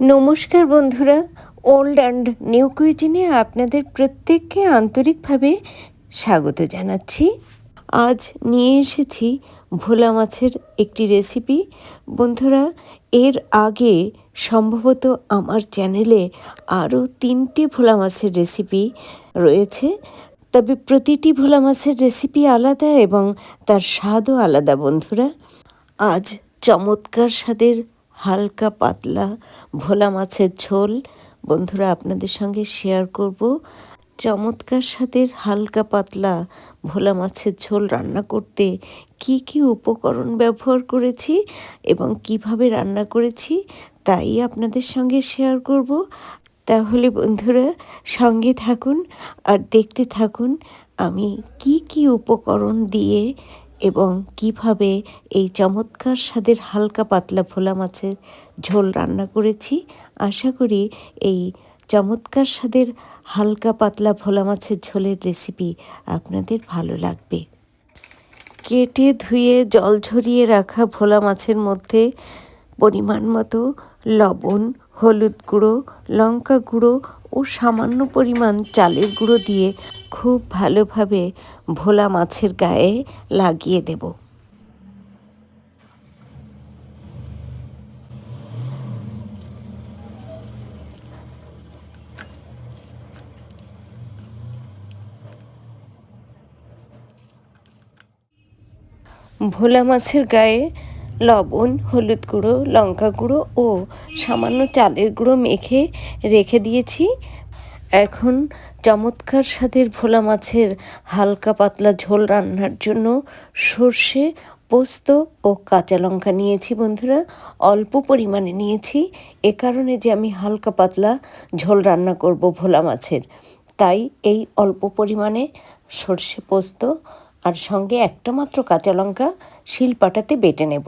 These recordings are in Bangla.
নমস্কার বন্ধুরা। ওল্ড অ্যান্ড নিউ কুইজিনে আপনাদের প্রত্যেককে আন্তরিকভাবে স্বাগত জানাচ্ছি। আজ নিয়ে এসেছি ভোলা মাছের একটি রেসিপি বন্ধুরা, এর আগে সম্ভবত আমার চ্যানেলে আরও তিনটে ভোলা মাছের রেসিপি রয়েছে। তবে প্রতিটি ভোলা মাছের রেসিপি আলাদা এবং তার স্বাদও আলাদা বন্ধুরা। আজ চমৎকার স্বাদের হালকা পাতলা ভোলা মাছের ঝোল। বন্ধুরা, আপনাদের সঙ্গে শেয়ার করব। চমৎকার স্বাদের হালকা পাতলা ভোলা মাছের ঝোল রান্না করতে কি কি উপকরণ ব্যবহার করেছি এবং কীভাবে রান্না করেছি তাই আপনাদের সঙ্গে শেয়ার করব। তাহলে বন্ধুরা, সঙ্গে থাকুন আর দেখতে থাকুন আমি কি কি উপকরণ দিয়ে এবং কীভাবে এই চমৎকার স্বাদের হালকা পাতলা ভোলা মাছের ঝোল রান্না করেছি, আশা করি এই চমৎকার স্বাদের হালকা পাতলা ভোলা মাছের ঝোলের রেসিপি আপনাদের ভালো লাগবে। কেটে ধুয়ে জল ঝরিয়ে রাখা ভোলা মাছের মধ্যে পরিমাণ মতো লবণ, হলুদ গুঁড়ো, লঙ্কা গুঁড়ো ও সামান্য পরিমাণ চালের গুঁড়ো দিয়ে খুব ভালোভাবে ভোলা মাছের গায়ে লাগিয়ে দেব। ভোলা মাছের গায়ে লবণ, হলুদ গুঁড়ো, লঙ্কা গুঁড়ো ও সামান্য চালের গুঁড়ো মেখে রেখে দিয়েছি। এখন চমৎকার স্বাদের ভোলা মাছের হালকা পাতলা ঝোল রান্নার জন্য সর্ষে, পোস্ত ও কাঁচা লঙ্কা নিয়েছি বন্ধুরা। অল্প পরিমাণে নিয়েছি, এ কারণে যে আমি হালকা পাতলা ঝোল রান্না করব ভোলা মাছের। তাই এই অল্প পরিমাণে সর্ষে, পোস্ত আর সঙ্গে একটা মাত্র কাঁচা লঙ্কা শিলপাটাতে বেটে নেব।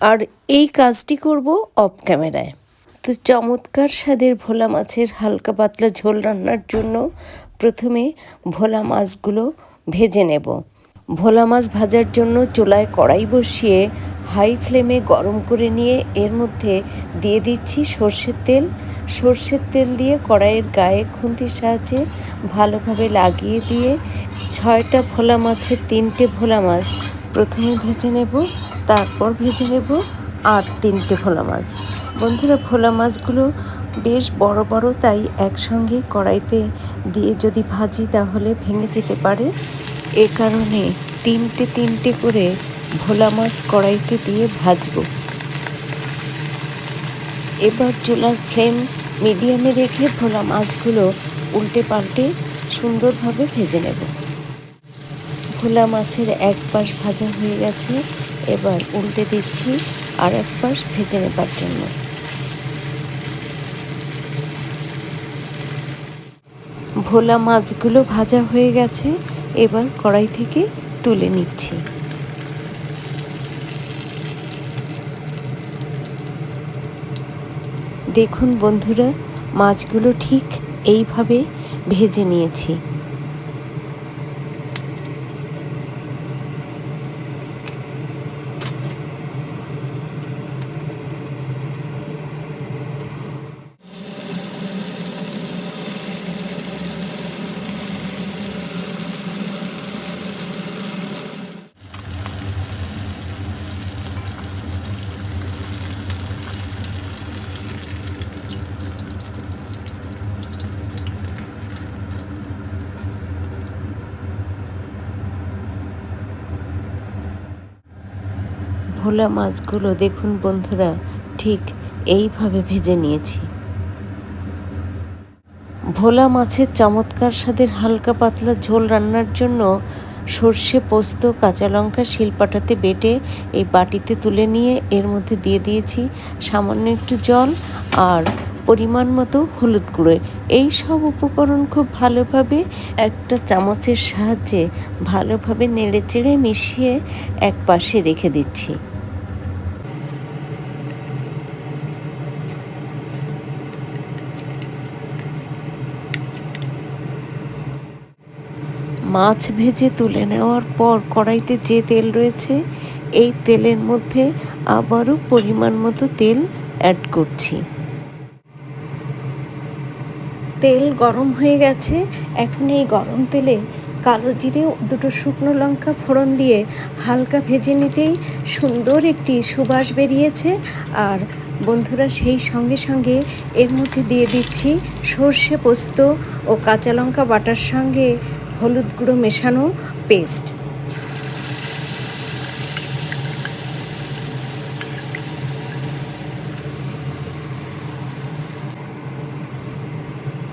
আর এই কাজটি করব অফ ক্যামেরায়। তো চমৎকার স্বাদের ভোলা মাছের হালকা পাতলা ঝোল রান্নার জন্য প্রথমে ভোলা মাছগুলো ভেজে নেব। ভোলা মাছ ভাজার জন্য চুলায় কড়াই বসিয়ে হাই ফ্লেমে গরম করে নিয়ে এর মধ্যে দিয়ে দিচ্ছি সর্ষের তেল। সর্ষের তেল দিয়ে কড়াইয়ের গায়ে খুন্তির সাহায্যে ভালোভাবে লাগিয়ে দিয়ে ছয়টা ভোলা মাছের তিনটে ভোলা মাছ প্রথমে ভেজে নেব, তারপর ভেজে নেব আর তিনটে ভোলা মাছ। বন্ধুরা, ভোলা মাছগুলো বেশ বড় বড়, তাই একসঙ্গে কড়াইতে দিয়ে যদি ভাজি তাহলে ভেঙে যেতে পারে। এ কারণে তিনটে তিনটে করে ভোলা মাছ কড়াইতে দিয়ে ভাজব। এবার চুলার ফ্লেম মিডিয়ামে রেখে ভোলা মাছগুলো উল্টে পাল্টে সুন্দরভাবে ভেজে নেব। ভোলা মাছের এক পাশ ভাজা হয়ে গেছে, এবার উল্টে দিচ্ছি আর এক পাশ ভেজে নেবার জন্য। ভোলা মাছগুলো ভাজা হয়ে গেছে এবার কড়াই থেকে তুলে নিচ্ছি। দেখুন বন্ধুরা মাছগুলো ঠিক এইভাবে ভেজে নিয়েছি। ভোলা মাছগুলো দেখুন বন্ধুরা, ঠিক এইভাবে ভেজে নিয়েছি। ভোলা মাছের চমৎকার স্বাদের হালকা পাতলা ঝোল রান্নার জন্য সর্ষে, পোস্ত, কাঁচা লঙ্কা শিলপাটাতে বেটে এই বাটিতে তুলে নিয়ে এর মধ্যে দিয়ে দিয়েছি সামান্য একটু জল আর পরিমাণ মতো হলুদ গুঁড়ো। এই সব উপকরণ খুব ভালোভাবে একটা চামচের সাহায্যে ভালোভাবে নেড়ে চেড়ে মিশিয়ে এক পাশে রেখে দিচ্ছি। মাছ ভেজে তুলে নেওয়ার পর কড়াইতে যে তেল রয়েছে, এই তেলের মধ্যে আবারও পরিমাণ মতো তেল অ্যাড করছি। তেল গরম হয়ে গেছে। এখন এই গরম তেলে কালো জিরে দুটো শুকনো লঙ্কা ফোড়ন দিয়ে হালকা ভেজে নিতেই সুন্দর একটি সুবাস বেরিয়েছে। আর বন্ধুরা, সেই সঙ্গে সঙ্গে এর মধ্যে দিয়ে দিচ্ছি সর্ষে পোস্ত ও কাঁচা লঙ্কা বাটার সঙ্গে হলুদ গুঁড়ো মেশানো পেস্ট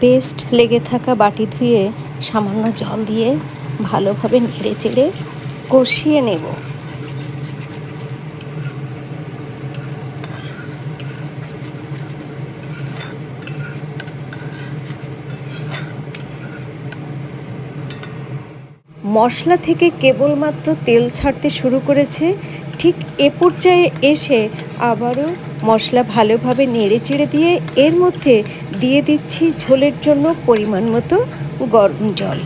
পেস্ট লেগে থাকা বাটি ধুয়ে সামান্য জল দিয়ে ভালোভাবে নেড়ে চেড়ে কষিয়ে নেব। মশলা থেকে কেবলমাত্র তেল ছাড়তে শুরু করেছে। ঠিক এ পর্যায়ে এসে আবারও মশলা ভালোভাবে নেড়ে চেড়ে দিয়ে এর মধ্যে দিয়ে দিচ্ছি ঝোলের জন্য পরিমাণ মতো গরম জল।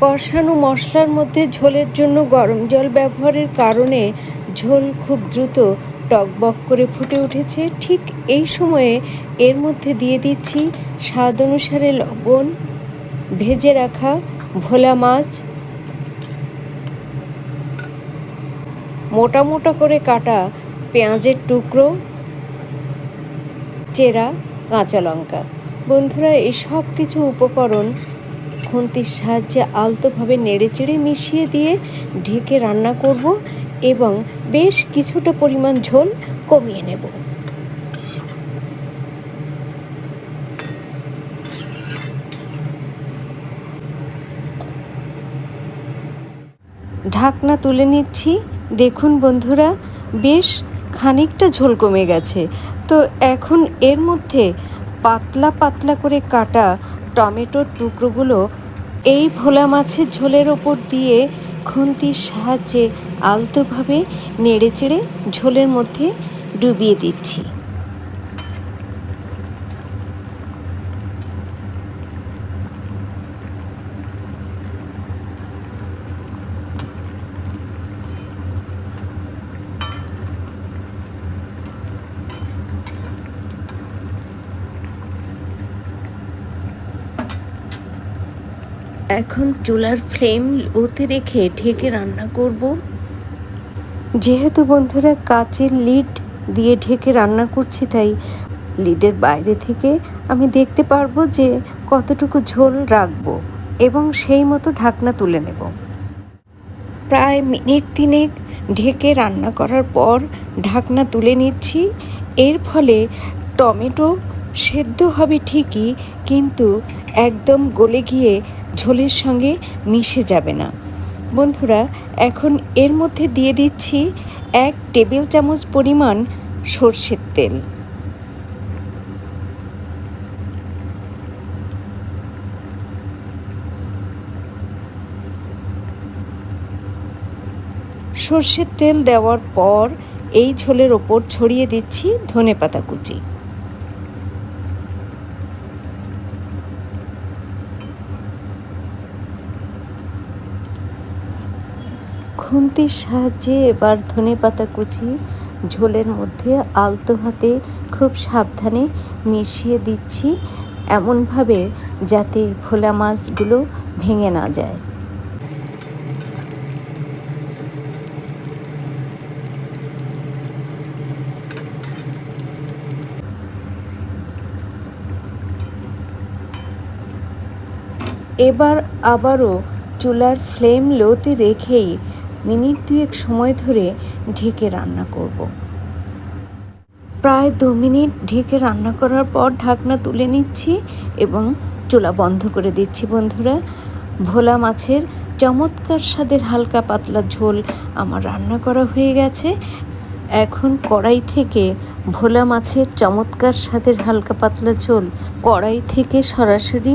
কষানো মশলার মধ্যে ঝোলের জন্য গরম জল ব্যবহারের কারণে ঝোল খুব দ্রুত টকবক করে ফুটে উঠেছে, ঠিক এই সময়ে এর মধ্যে দিয়ে দিচ্ছি স্বাদ অনুসারে লবণ, ভেজে রাখা ভোলা মাছ। মোটা মোটা করে কাটা পেঁয়াজের টুকরো, চেরা, কাঁচা লঙ্কা। বন্ধুরা, এই সব কিছু উপকরণ খুন্তির সাহায্যে আলতোভাবে নেড়েচেড়ে মিশিয়ে দিয়ে ঢেকে রান্না করব। এবং বেশ কিছুটা পরিমাণ ঝোল কমিয়ে নেব। ঢাকনা তুলে নিচ্ছি। দেখুন বন্ধুরা, বেশ খানিকটা ঝোল কমে গেছে। তো এখন এর মধ্যে পাতলা পাতলা করে কাটা টমেটোর টুকরোগুলো এই ভোলা মাছের ঝোলের ওপর দিয়ে খুন্তির সাহায্যে আলতোভাবে নেড়েচেড়ে ঝোলের মধ্যে ডুবিয়ে দিচ্ছি। এখন চুলার ফ্লেম ওতে রেখে ঢেকে রান্না করব। যেহেতু বন্ধুরা কাচের লিড দিয়ে ঢেকে রান্না করছি, তাই লিডের বাইরে থেকে আমি দেখতে পারব যে কতটুকু ঝোল রাখব এবং সেই মতো ঢাকনা তুলে নেব। প্রায় মিনিট তিনেক ঢেকে রান্না করার পর ঢাকনা তুলে নিচ্ছি। এর ফলে টমেটো সেদ্ধ হবে ঠিকই, কিন্তু একদম গলে গিয়ে ঝোলের সঙ্গে মিশে যাবে না। বন্ধুরা, এখন এর মধ্যে দিয়ে দিচ্ছি এক টেবিল চামচ পরিমাণ সর্ষের তেল। সর্ষের তেল দেওয়ার পর এই ঝোলের ওপর ছড়িয়ে দিচ্ছি ধনে পাতা কুচি। খুন্তির সাহায্যে এবার ধনে পাতা কুচি ঝোলের মধ্যে আলতো হাতে খুব সাবধানে মিশিয়ে দিচ্ছি এমনভাবে যাতে ভোলা মাছগুলো ভেঙে না যায়। এবার আবারও চুলার ফ্লেম লোতে রেখেই মিনিট দুয়েক সময় ধরে ঢেকে রান্না করব। প্রায় দু মিনিট ঢেকে রান্না করার পর ঢাকনা তুলে নিচ্ছি এবং চুলা বন্ধ করে দিচ্ছি বন্ধুরা। ভোলা মাছের চমৎকার স্বাদের হালকা পাতলা ঝোল আমার রান্না করা হয়ে গেছে। এখন কড়াই থেকে ভোলা মাছের চমৎকার স্বাদের হালকা পাতলা ঝোল কড়াই থেকে সরাসরি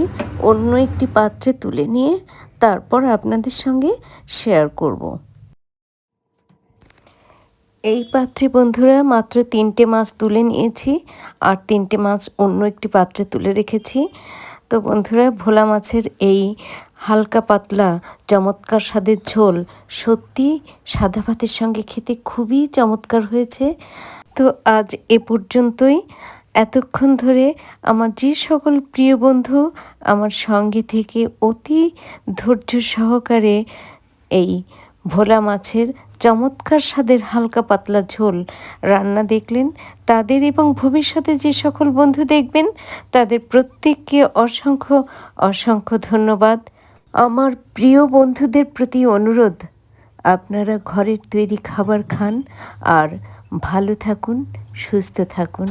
অন্য একটি পাত্রে তুলে নিয়ে তারপর আপনাদের সঙ্গে শেয়ার করব। এই পাত্রে বন্ধুরা মাত্র তিনটে মাছ তুলে নিয়েছি আর তিনটে মাছ অন্য একটি পাত্রে তুলে রেখেছি। তো বন্ধুরা ভোলা মাছের এই হালকা পাতলা চমৎকার স্বাদের ঝোল সত্যি সাদা ভাতের সঙ্গে খেতে খুবই চমৎকার হয়েছে। তো আজ এ পর্যন্তই। এতক্ষণ ধরে আমার যে সকল প্রিয় বন্ধু আমার সঙ্গে থেকে অতি ধৈর্য সহকারে এই ভোলা মাছের চমৎকার স্বাদের হালকা পাতলা ঝোল রান্না দেখলেন তাদের এবং ভবিষ্যতে যে সকল বন্ধু দেখবেন, তাদের প্রত্যেককে অসংখ্য অসংখ্য ধন্যবাদ। আমার প্রিয় বন্ধুদের প্রতি অনুরোধ, আপনারা ঘরের তৈরি খাবার খান আর ভালো থাকুন, সুস্থ থাকুন।